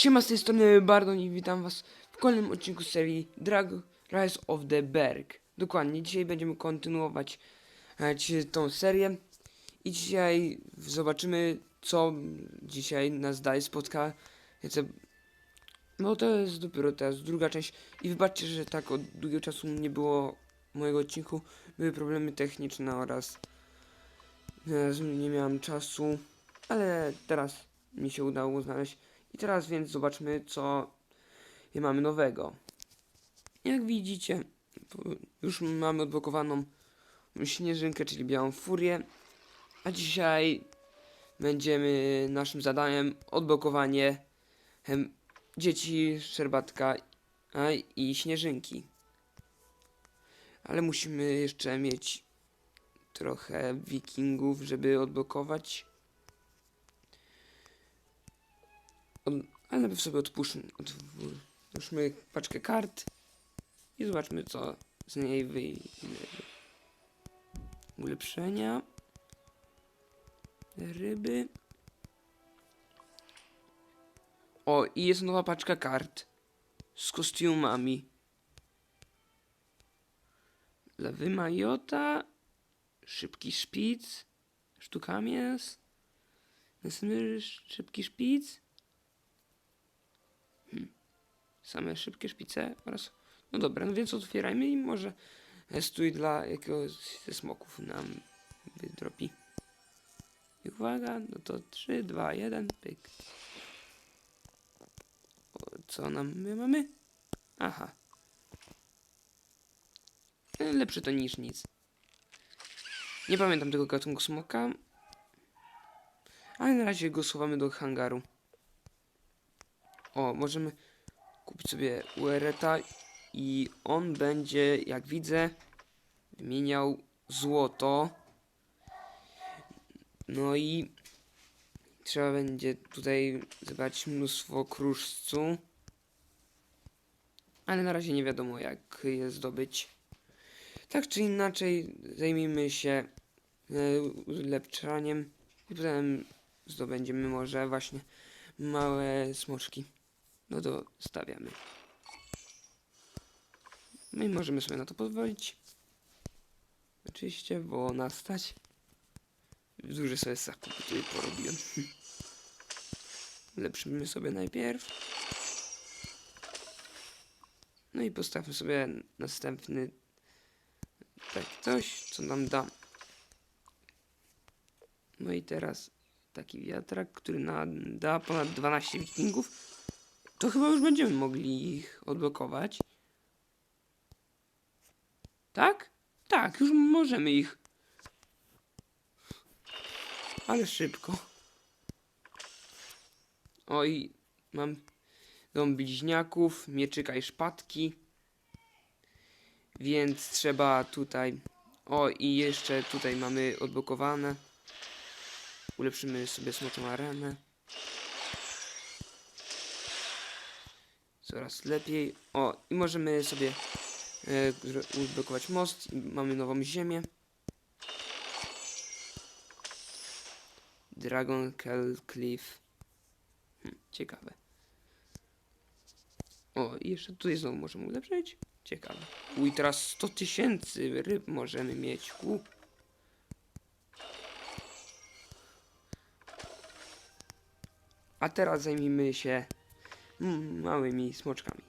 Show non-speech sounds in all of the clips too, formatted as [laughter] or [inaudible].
Siema z tej strony Bardon i witam was w kolejnym odcinku serii Drag Rise of the Berg. Dokładnie, dzisiaj będziemy kontynuować e, tą serię i dzisiaj zobaczymy co dzisiaj nas dalej spotka. No to jest dopiero teraz druga część i wybaczcie, że tak od długiego czasu nie było mojego odcinku. Były problemy techniczne oraz e, nie miałem czasu, ale teraz mi się udało znaleźć. I teraz więc zobaczmy, co mamy nowego. Jak widzicie, już mamy odblokowaną śnieżynkę, czyli białą furię. A dzisiaj będziemy naszym zadaniem odblokowanie em, dzieci Szerbatka a, i Śnieżynki. Ale musimy jeszcze mieć trochę wikingów, żeby odblokować. Od, ale najpierw sobie odpuszczmy, otwórzmy paczkę kart i zobaczmy co z niej wyjdzie. Ulepszenia. Ryby. O, i jest nowa paczka kart z kostiumami. Lewy Majota, szybki szpic, sztukami jest. Następny szybki szpic. Same szybkie szpice oraz... No dobra, no więc otwierajmy i może stój dla jakiegoś ze smoków nam wydropi. I uwaga, no to 3, 2, 1, pyk. O, co nam my mamy? Aha. E, Lepsze to niż nic. Nie pamiętam tego gatunku smoka. Ale na razie go schowamy do hangaru. O, możemy kupić sobie URETA i on będzie, jak widzę, wymieniał złoto. No i trzeba będzie tutaj zebrać mnóstwo kruszcu. Ale na razie nie wiadomo jak je zdobyć. Tak czy inaczej zajmijmy się e, ulepszaniem i potem zdobędziemy może właśnie małe smoczki. No to stawiamy. No i możemy sobie na to pozwolić. Oczywiście, bo nas stać. Duży sobie zakupy tutaj porobiłem. Lepszymy sobie najpierw. No i postawmy sobie następny tak coś, co nam da. No i teraz taki wiatrak, który nam da ponad 12 wikingów. To chyba już będziemy mogli ich odblokować. Tak? Tak, już możemy ich. Ale szybko. Oj, mam dom bliźniaków, mieczyka i szpatki. Więc trzeba tutaj... O, i jeszcze tutaj mamy odblokowane. Ulepszymy sobie smoczą arenę. Coraz lepiej. O, i możemy sobie e, odblokować most. Mamy nową ziemię. Dragon Kell Cliff. Hm, ciekawe. O, i jeszcze tutaj znowu możemy ulepszyć. Ciekawe. Uj, teraz 100 tysięcy ryb możemy mieć. U. A teraz zajmijmy się małymi smoczkami.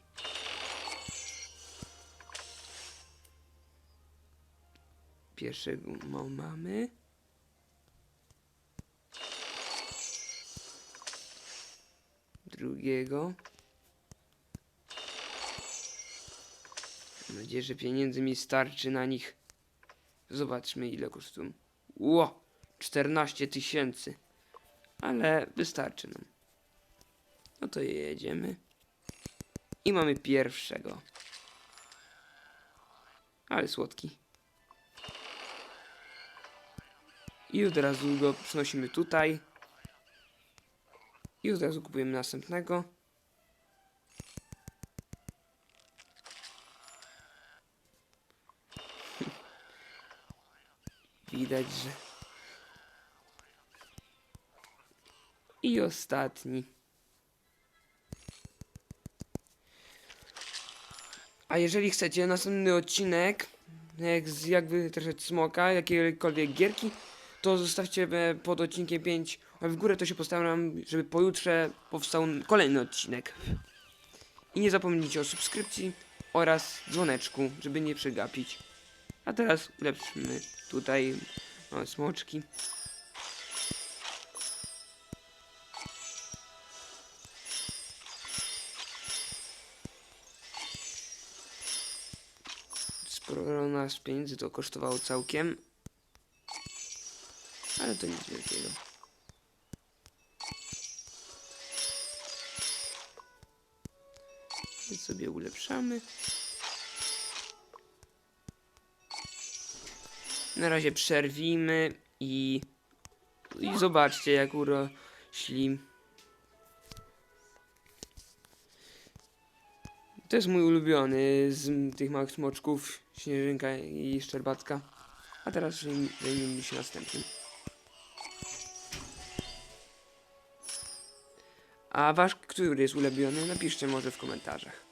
Pierwszego ma- mamy. Drugiego. Mam nadzieję, że pieniędzy mi starczy na nich. Zobaczmy ile kosztują. Ło! 14 tysięcy. Ale wystarczy nam. No to jedziemy. I mamy pierwszego. Ale słodki. I od razu go przynosimy tutaj. I od razu kupujemy następnego. [laughs] Widać, że... I ostatni. A jeżeli chcecie następny odcinek, jak jakby też smoka, jakiejkolwiek gierki, to zostawcie pod odcinkiem 5 a w górę, to się postaram, żeby pojutrze powstał kolejny odcinek. I nie zapomnijcie o subskrypcji oraz dzwoneczku, żeby nie przegapić. A teraz ulepszymy tutaj o, smoczki. Sporo nas pieniędzy to kosztowało całkiem. Ale to nic wielkiego. Więc sobie ulepszamy. Na razie przerwimy i, i zobaczcie jak urośli. To jest mój ulubiony z tych małych smoczków, śnieżynka i szczerbatka. A teraz zajm- zajmijmy się następnym. A wasz, który jest ulubiony, napiszcie może w komentarzach.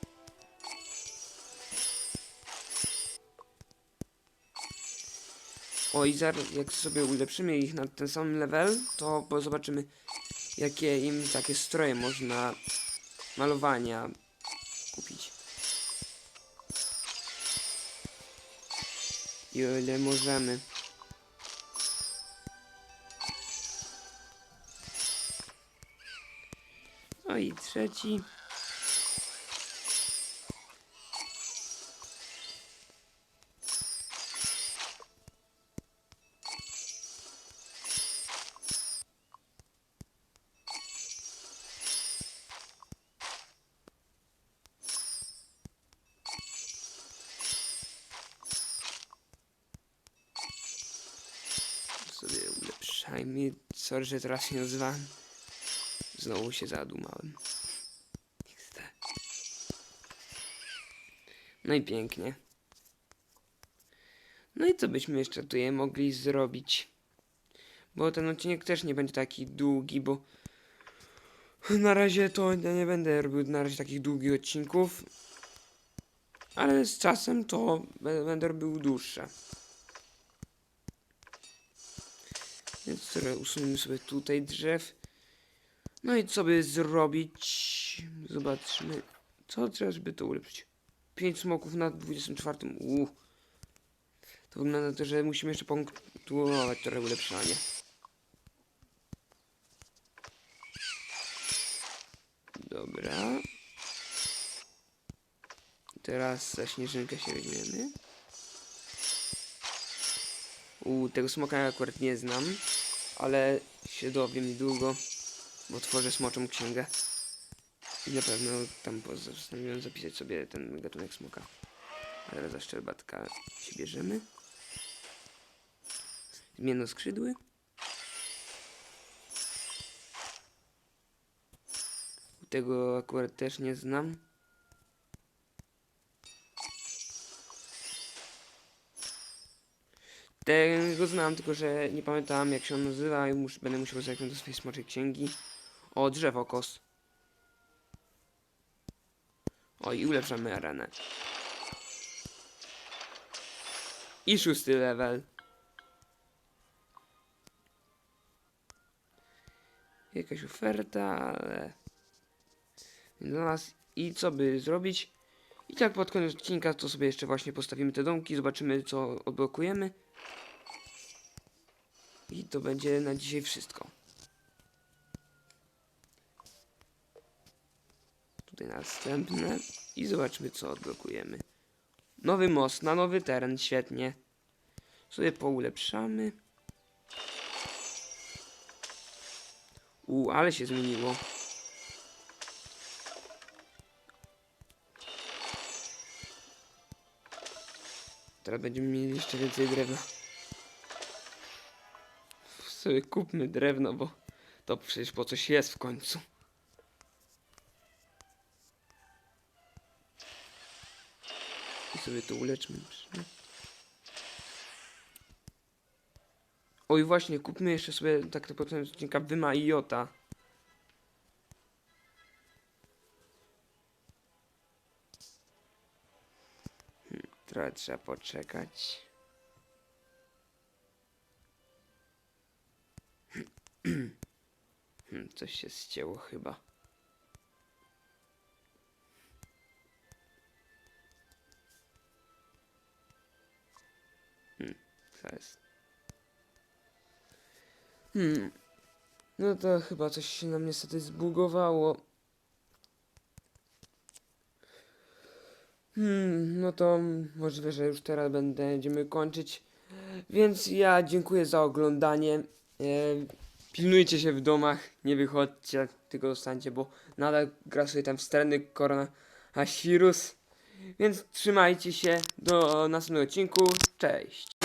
O i zaraz jak sobie ulepszymy ich na ten sam level, to zobaczymy jakie im takie stroje można malowania I o ile możemy. No i trzeci. Ulepszajmy. Sorry, że teraz się nazywałem. Znowu się zadumałem. No i pięknie. No i co byśmy jeszcze tutaj mogli zrobić? Bo ten odcinek też nie będzie taki długi, bo na razie to ja nie będę robił na razie takich długich odcinków. Ale z czasem to będę robił dłuższe. Więc usunę sobie tutaj drzew. No i co by zrobić? Zobaczmy. Co trzeba, żeby to ulepszyć? 5 smoków na 24. Uuu. To wygląda na to, że musimy jeszcze punktuować to ulepszanie. Dobra. Teraz za śnieżynkę się weźmiemy. U tego smoka akurat nie znam, ale się dowiem niedługo, bo tworzę smoczą księgę. I na pewno tam postanowiłem zapisać sobie ten gatunek smoka. Teraz za szczerbatka się bierzemy. Zmienno skrzydły. Tego akurat też nie znam. Tego znam, tylko że nie pamiętam jak się on nazywa i mus, będę musiał zerknąć do swojej smoczej księgi. O, drzewo kos. O, i ulepszamy arenę. I szósty level. Jakaś oferta, ale... Dla nas... I co by zrobić? I tak pod koniec odcinka to sobie jeszcze właśnie postawimy te domki, zobaczymy co odblokujemy. I to będzie na dzisiaj wszystko. Tutaj następne. I zobaczmy co odblokujemy. Nowy most na nowy teren, świetnie. Sobie poulepszamy. U, ale się zmieniło. Teraz będziemy mieli jeszcze więcej drewna. Sobie kupmy drewno, bo to przecież po coś jest w końcu. I sobie to uleczmy. Oj właśnie, kupmy jeszcze sobie tak na początku odcinka Wyma i Jota. Trochę trzeba poczekać. Coś się ścięło chyba. Hmm, co jest? Hmm. No to chyba coś się nam niestety zbugowało. Hmm, no to możliwe, że już teraz będziemy kończyć. Więc ja dziękuję za oglądanie. E, pilnujcie się w domach, nie wychodźcie, tylko zostańcie, bo nadal grasuje tam wstrętny koronawirus. Więc trzymajcie się do następnego odcinku. Cześć.